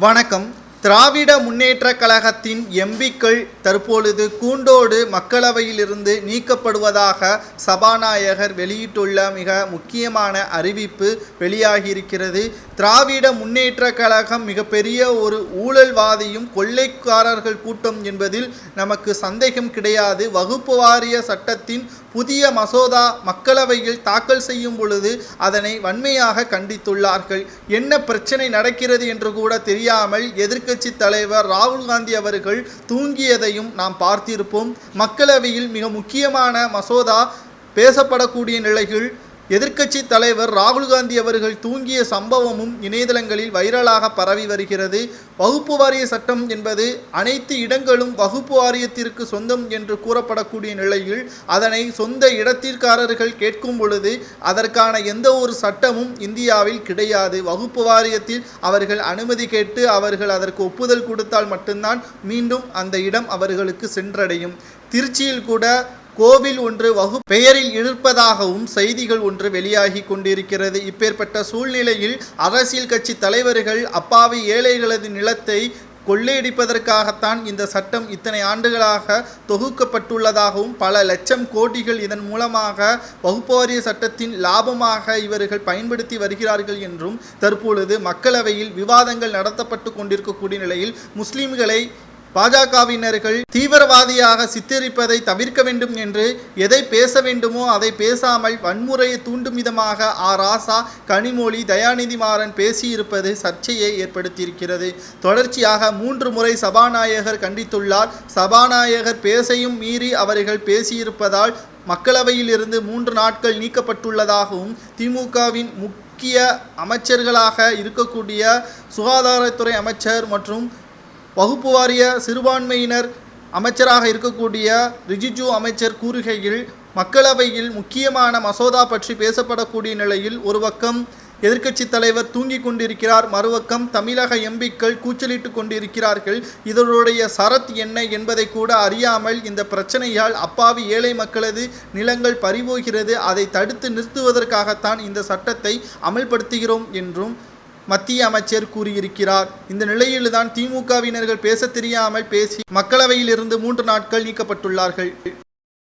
வணக்கம். திராவிட முன்னேற்ற கழகத்தின் எம்பிக்கள் தற்பொழுது கூண்டோடு மக்களவையிலிருந்து நீக்கப்படுவதாக சபாநாயகர் வெளியிட்டுள்ள மிக முக்கியமான அறிவிப்பு வெளியாகியிருக்கிறது. திராவிட முன்னேற்ற கழகம் மிகப்பெரிய ஒரு ஊழல்வாதியும் கொள்ளைக்காரர்கள் கூட்டம் என்பதில் நமக்கு சந்தேகம் கிடையாது. வகுப்பு வாரிய சட்டத்தின் புதிய மசோதா மக்களவையில் தாக்கல் செய்யும் பொழுது அதனை வன்மையாக கண்டித்துள்ளார்கள். என்ன பிரச்சனை நடக்கிறது என்று கூட தெரியாமல் எதிர்க்கட்சி தலைவர் ராகுல் காந்தி அவர்கள் தூங்கியதையும் நாம் பார்த்திருப்போம். மக்களவையில் மிக முக்கியமான மசோதா பேசப்படக்கூடிய நிலையில் எதிர்க்கட்சி தலைவர் ராகுல் காந்தி அவர்கள் தூங்கிய சம்பவமும் இணையதளங்களில் வைரலாக பரவி வருகிறது. வகுப்பு வாரிய சட்டம் என்பது அனைத்து இடங்களும் வகுப்பு வாரியத்திற்கு சொந்தம் என்று கூறப்படக்கூடிய நிலையில் அதனை சொந்த இடத்திற்காரர்கள் கேட்கும் பொழுது அதற்கான எந்த ஒரு சட்டமும் இந்தியாவில் கிடையாது. வகுப்பு வாரியத்தில் அவர்கள் அனுமதி கேட்டு அவர்கள் அதற்கு ஒப்புதல் கொடுத்தால் மட்டும்தான் மீண்டும் அந்த இடம் அவர்களுக்கு சென்றடையும். திருச்சியில் கூட கோவில் ஒன்று வகு பெயரில் இருப்பதாகவும் செய்திகள் ஒன்று வெளியாகி கொண்டிருக்கிறது. இப்பேற்பட்ட சூழ்நிலையில் அரசியல் கட்சி தலைவர்கள் அப்பாவி ஏழைகளது நிலத்தை கொள்ளையடிப்பதற்காகத்தான் இந்த சட்டம் இத்தனை ஆண்டுகளாக தொகுக்கப்பட்டுள்ளதாகவும் பல லட்சம் கோடிகள் இதன் மூலமாக வகுப்பாரிய சட்டத்தின் லாபமாக இவர்கள் பயன்படுத்தி வருகிறார்கள் என்றும் தற்பொழுது மக்களவையில் விவாதங்கள் நடத்தப்பட்டு கொண்டிருக்கக்கூடிய நிலையில் முஸ்லிம்களை பாஜகவினர்கள் தீவிரவாதியாக சித்தரிப்பதை தவிர்க்க வேண்டும் என்று எதை பேச வேண்டுமோ அதை பேசாமல் வன்முறையை தூண்டும் விதமாக ஆ. ராசா கனிமொழி தயாநிதி மாறன் பேசியிருப்பது சர்ச்சையை ஏற்படுத்தியிருக்கிறது. தொடர்ச்சியாக மூன்று முறை சபாநாயகர் கண்டித்துள்ளார். சபாநாயகர் பேசையும் மீறி அவர்கள் பேசியிருப்பதால் மக்களவையில் இருந்து மூன்று நாட்கள் நீக்கப்பட்டுள்ளதாகவும் திமுகவின் முக்கிய அமைச்சர்களாக இருக்கக்கூடிய சுகாதாரத்துறை அமைச்சர் மற்றும் வகுப்பு வாரிய சிறுபான்மையினர் அமைச்சராக இருக்கக்கூடிய ரிஜிஜு அமைச்சர் கூறுகையில் மக்களவையில் முக்கியமான மசோதா பற்றி பேசப்படக்கூடிய நிலையில் ஒரு பக்கம் எதிர்க்கட்சி தலைவர் தூங்கிக் கொண்டிருக்கிறார் மறுபக்கம் தமிழக எம்பிக்கள் கூச்சலிட்டு கொண்டிருக்கிறார்கள். இதனுடைய சரத் என்ன என்பதை கூட அறியாமல் இந்த பிரச்சனையால் அப்பாவி ஏழை மக்களது நிலங்கள் பறிபோகிறது. அதை தடுத்து நிறுத்துவதற்காகத்தான் இந்த சட்டத்தை அமல்படுத்துகிறோம் என்றும் மத்திய அமைச்சர் கூறியிருக்கிறார். இந்த நிலையில்தான் திமுகவினர்கள் பேச தெரியாமல் பேசி மக்களவையில் இருந்து மூன்று நாட்கள் நீக்கப்பட்டுள்ளார்கள்.